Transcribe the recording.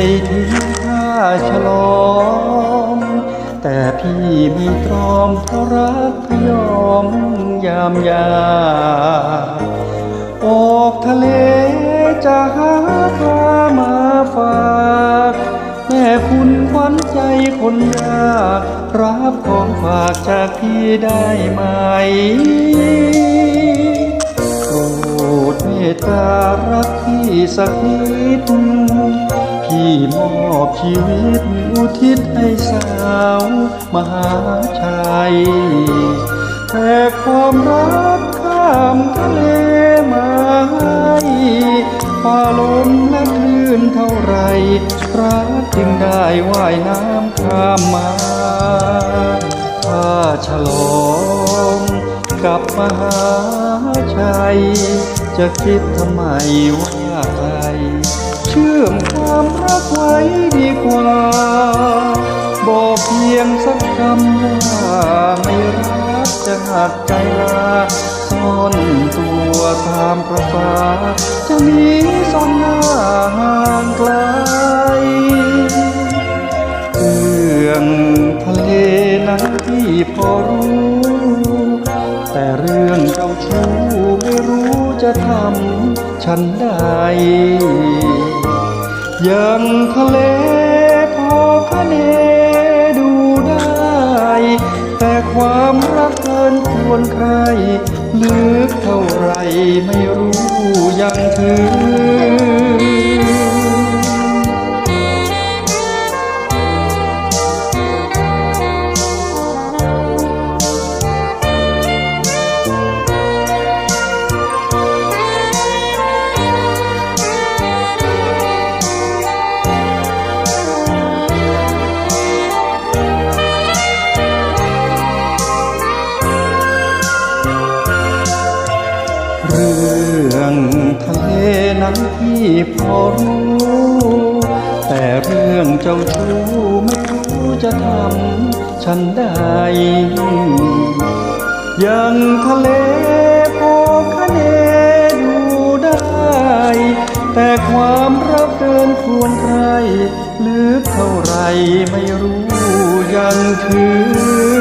ยทิ้งท่าฉลอง แต่พี่ไม่ตรอมเพราะรักยอมยามยา ออกทะเลจะหาปลามาฝากแม่คุณขวัญใจคนยากรับของฝากจากพี่ได้ไหมโปรดเมตตารักพี่สักนิด พี่มอบชีวิตอุทิศให้สาวมหาชัย แต่ความรักข้ามทะเลมาให้ฝ่าลมและคลื่นเท่าไรรักจึงได้ว่ายน้ำข้ามมาถ้าฉลองกับมหาชัย จะคิดทำไมว่าใคร ชื่อมความรักไว้ดีกว่า บอกเพียงสักคำว่าไม่รักจะหักใจลาซ่อนตัวตามประสาจะมีซ่อนหน้าห่างไกลเรื่องทะเลนั้นพี่พอรู้ แต่เรื่องเจ้าชู้ไม่รู้จะทำฉันใด ยังทะเลพอคะเนดูได้ แต่ความรักเกินควรใครลึกเท่าไรไม่รู้ยังถือ รื่องทะเลนั้นพี่พอรู้ แต่เรื่องเจ้าชู้ไม่รู้จะทำฉันได้ ยังทะเลพอคะเนดูได้ แต่ความรักเกินควรใครลึกเท่าไรไม่รู้ยังถึง